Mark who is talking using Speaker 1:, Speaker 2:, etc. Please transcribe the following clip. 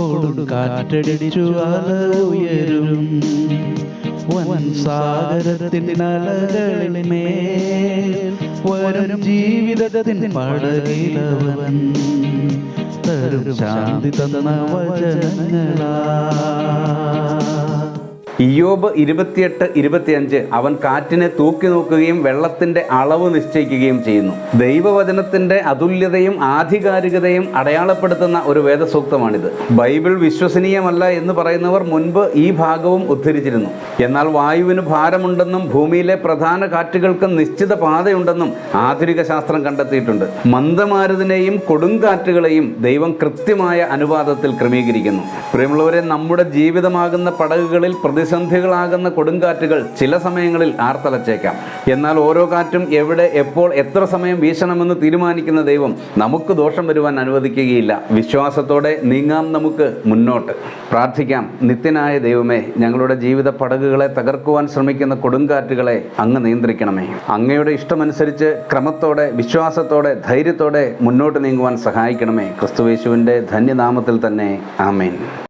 Speaker 1: കൊടുങ്കാറ്റടിച്ചു അല ഉയരും വൻ സാഗരത്തിൻ അലകളിന്മേൽ വരും ജീവിതത്തിൻ പടകിലവൻ. തരും ശാന്തി തന്ന വചനങ്ങളാ
Speaker 2: ഇയോബ് ഇരുപത്തിയെട്ട് ഇരുപത്തിയഞ്ച് അവൻ കാറ്റിനെ തൂക്കി നോക്കുകയും വെള്ളത്തിന്റെ അളവ് നിശ്ചയിക്കുകയും ചെയ്യുന്നു. ദൈവവചനത്തിന്റെ അതുല്യതയും ആധികാരികതയും അടയാളപ്പെടുത്തുന്ന ഒരു വേദസൂക്തമാണിത്. ബൈബിൾ വിശ്വസനീയമല്ല എന്ന് പറയുന്നവർ മുൻപ് ഈ ഭാഗവും ഉദ്ധരിച്ചിരുന്നു. എന്നാൽ വായുവിന് ഭാരമുണ്ടെന്നും ഭൂമിയിലെ പ്രധാന കാറ്റുകൾക്ക് നിശ്ചിത പാതയുണ്ടെന്നും ആധുനിക ശാസ്ത്രം കണ്ടെത്തിയിട്ടുണ്ട്. മന്ദമാരുതിനെയും കൊടുങ്കാറ്റുകളെയും ദൈവം കൃത്യമായ അനുപാതത്തിൽ ക്രമീകരിക്കുന്നു. പ്രിയമുള്ളവരെ നമ്മുടെ ജീവിതമാകുന്ന പടകുകളിൽ പ്രതിസന്ധികളാകുന്ന കൊടുങ്കാറ്റുകൾ ചില സമയങ്ങളിൽ ആർത്തലച്ചേക്കാം. എന്നാൽ ഓരോ കാറ്റും എവിടെ എപ്പോൾ എത്ര സമയം വീശണമെന്ന് തീരുമാനിക്കുന്ന ദൈവം നമുക്ക് ദോഷം വരുവാൻ അനുവദിക്കുകയില്ല. വിശ്വാസത്തോടെ നീങ്ങാം നമുക്ക് മുന്നോട്ട്. പ്രാർത്ഥിക്കാം. നിത്യനായ ദൈവമേ ഞങ്ങളുടെ ജീവിത പടകുകളെ തകർക്കുവാൻ ശ്രമിക്കുന്ന കൊടുങ്കാറ്റുകളെ അങ്ങ് നിയന്ത്രിക്കണമേ. അങ്ങയുടെ ഇഷ്ടമനുസരിച്ച് ക്രമത്തോടെ വിശ്വാസത്തോടെ ധൈര്യത്തോടെ മുന്നോട്ട് നീങ്ങുവാൻ സഹായിക്കണമേ. ക്രിസ്തുവേശുവിന്റെ ധന്യനാമത്തിൽ തന്നെ. ആമേൻ.